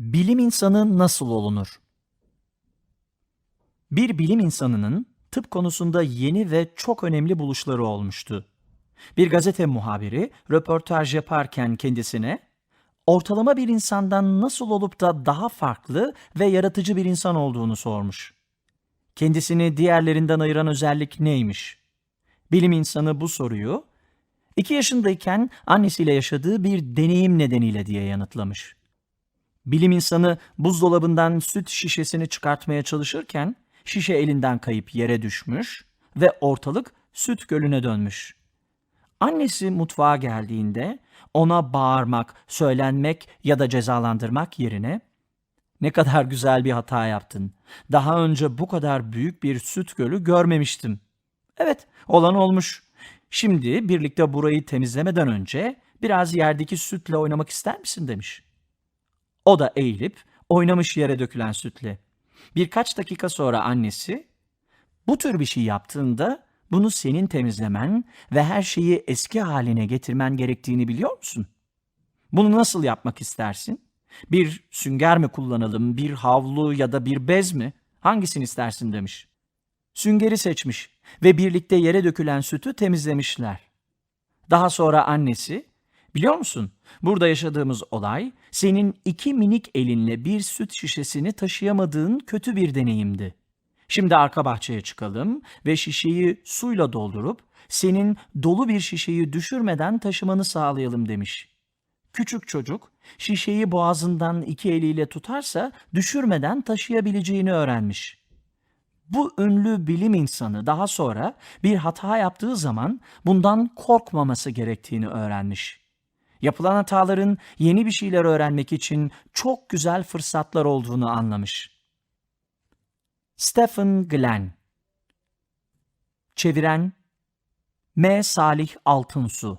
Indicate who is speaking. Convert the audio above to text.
Speaker 1: Bilim insanı nasıl olunur? Bir bilim insanının tıp konusunda yeni ve çok önemli buluşları olmuştu. Bir gazete muhabiri röportaj yaparken kendisine ortalama bir insandan nasıl olup da daha farklı ve yaratıcı bir insan olduğunu sormuş. Kendisini diğerlerinden ayıran özellik neymiş? Bilim insanı bu soruyu 2 yaşındayken annesiyle yaşadığı bir deneyim nedeniyle diye yanıtlamış. Bilim insanı buzdolabından süt şişesini çıkartmaya çalışırken şişe elinden kayıp yere düşmüş ve ortalık süt gölüne dönmüş. Annesi mutfağa geldiğinde ona bağırmak, söylenmek ya da cezalandırmak yerine ne kadar güzel bir hata yaptın. Daha önce bu kadar büyük bir süt gölü görmemiştim. Evet, olan olmuş. Şimdi birlikte burayı temizlemeden önce biraz yerdeki sütle oynamak ister misin demiş. O da eğilip oynamış yere dökülen sütle. Birkaç dakika sonra annesi, bu tür bir şey yaptığında bunu senin temizlemen ve her şeyi eski haline getirmen gerektiğini biliyor musun? Bunu nasıl yapmak istersin? Bir sünger mi kullanalım, bir havlu ya da bir bez mi? Hangisini istersin demiş. Süngeri seçmiş ve birlikte yere dökülen sütü temizlemişler. Daha sonra annesi, biliyor musun burada yaşadığımız olay senin iki minik elinle bir süt şişesini taşıyamadığın kötü bir deneyimdi. Şimdi arka bahçeye çıkalım ve şişeyi suyla doldurup senin dolu bir şişeyi düşürmeden taşımanı sağlayalım demiş. Küçük çocuk şişeyi boğazından iki eliyle tutarsa düşürmeden taşıyabileceğini öğrenmiş. Bu ünlü bilim insanı daha sonra bir hata yaptığı zaman bundan korkmaması gerektiğini öğrenmiş. Yapılan hataların yeni bir şeyler öğrenmek için çok güzel fırsatlar olduğunu anlamış. Stephen Glenn Çeviren M. Salih Altınsu